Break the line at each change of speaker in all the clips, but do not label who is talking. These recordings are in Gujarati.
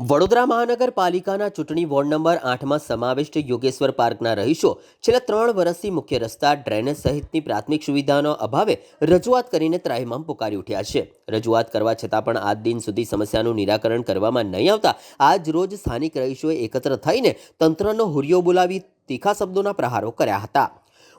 વડોદરા મહાનગરપાલિકાના ચૂંટણી વોર્ડ નંબર આઠમાં સમાવિષ્ટ યોગેશ્વર પાર્કના રહીશો છેલ્લા ત્રણ વર્ષથી મુખ્ય રસ્તા, ડ્રેનેજ સહિતની પ્રાથમિક સુવિધાનો અભાવે રજૂઆત કરીને ત્રાહિમામ પુકારી ઉઠ્યા છે. રજૂઆત કરવા છતાં પણ આજ દિન સુધી સમસ્યાનું નિરાકરણ કરવામાં નહીં આવતા આજ રોજ સ્થાનિક રહીશોએ એકત્ર થઈને તંત્રનો હુરિયો બોલાવી તીખા શબ્દોના પ્રહારો કર્યા હતા.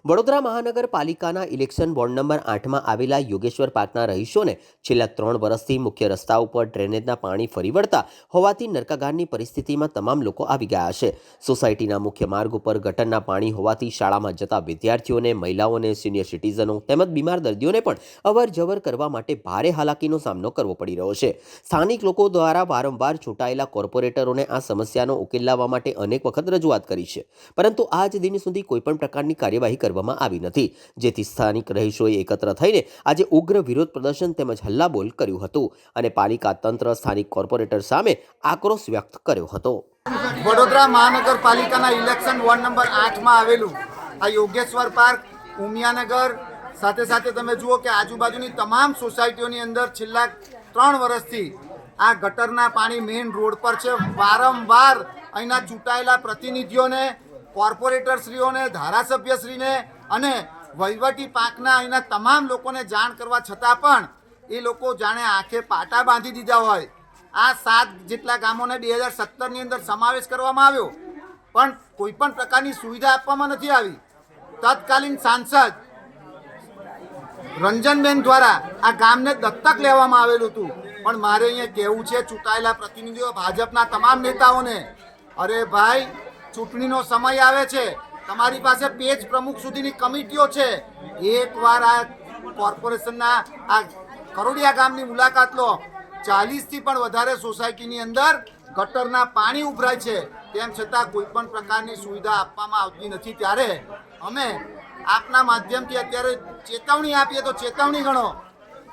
વડોદરા મહાનગરપાલિકાના ઇલેક્શન વોર્ડ નંબર આઠમાં આવેલા યોગેશ્વર પાર્કના રહીશોને છેલ્લા ત્રણ વર્ષથી મુખ્ય રસ્તા ઉપર ડ્રેનેજના પાણી ફરી વળતા હોવાથી નરકાગારની પરિસ્થિતિમાં તમામ લોકો આવી ગયા છે. સોસાયટીના મુખ્ય માર્ગ ઉપર ગટરના પાણી હોવાથી શાળામાં જતા વિદ્યાર્થીઓને, મહિલાઓને, સિનિયર સિટીઝનો તેમજ બીમાર દર્દીઓને પણ અવરજવર કરવા માટે ભારે હાલાકીનો સામનો કરવો પડી રહ્યો છે. સ્થાનિક લોકો દ્વારા વારંવાર ચૂંટાયેલા કોર્પોરેટરોને આ સમસ્યાનો ઉકેલ લાવવા માટે અનેક વખત રજૂઆત કરી છે. પરંતુ આજ દિન સુધી કોઈપણ પ્રકારની કાર્યવાહી કરવામાં આવી નથી. જેથી સ્થાનિક રહીશોએ એકત્ર થઈને આજે ઉગ્ર વિરોધ પ્રદર્શન તેમજ હલ્લાબોલ કર્યું હતું અને પાલિકા તંત્ર સ્થાનિક કોર્પોરેટર સામે આક્રોશ વ્યક્ત કર્યો હતો.
વડોદરા મહાનગરપાલિકાના ઇલેક્શન વોર્ડ નંબર આઠમાં આવેલું આ યોગેશ્વર પાર્ક, ઉમિયાનગર, સાથે સાથે તમે જુઓ કે આજુબાજુની તમામ સોસાયટીઓની અંદર છેલ્લા ત્રણ વર્ષથી આ ગટરના પાણી મેઇન રોડ પર છે. વારંવાર અહીંના ચૂંટાયેલા પ્રતિનિધિઓને કોર્પોરેટરશ્રીઓને, ધારાસભ્યશ્રીને અને વહીવટી પાંખના અહીંના તમામ લોકોને જાણ કરવા છતાં પણ એ લોકો જાણે આંખે પાટા બાંધી દીધા હોય. આ સાત જેટલા ગામોને બે હજાર સત્તરની અંદર સમાવેશ કરવામાં આવ્યો. પણ કોઈ પણ પ્રકારની સુવિધા આપવામાં નથી આવી. તત્કાલીન સાંસદ રંજનબેન દ્વારા આ ગામને દત્તક લેવામાં આવેલું હતું. પણ મારે અહીંયા કહેવું છે, ચૂંટાયેલા પ્રતિનિધિઓ, ભાજપના તમામ નેતાઓને, અરે ભાઈ ચૂંટણીનો સમય આવે છે. તમારી પાસે પેજ પ્રમુખ સુધીની કમિટીઓ છે. એકવાર આ કોર્પોરેશનના, આ કરોડિયા ગામની મુલાકાત લો ચાલીસથી પણ વધારે સોસાયટીની અંદર ગટરના પાણી ઉભરાય છે. તેમ છતાં કોઈ પણ પ્રકારની સુવિધા આપવામાં આવતી નથી. ત્યારે અમે આપના માધ્યમથી અત્યારે ચેતવણી આપીએ તો ચેતવણી ગણો.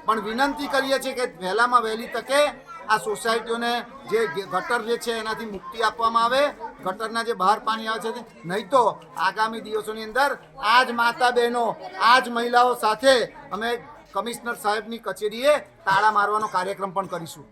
પણ વિનંતી કરીએ છીએ કે વહેલામાં વહેલી તકે આ સોસાયટીઓને જે ગટર જે છે એનાથી મુક્તિ આપવામાં આવે, ગટરના જે બહાર પાણી આવે છે નહીં તો આગામી દિવસોની અંદર આ જ માતા બહેનો આ જ મહિલાઓ સાથે અમે કમિશનર સાહેબની કચેરીએ તાળા મારવાનો કાર્યક્રમ પણ કરીશું.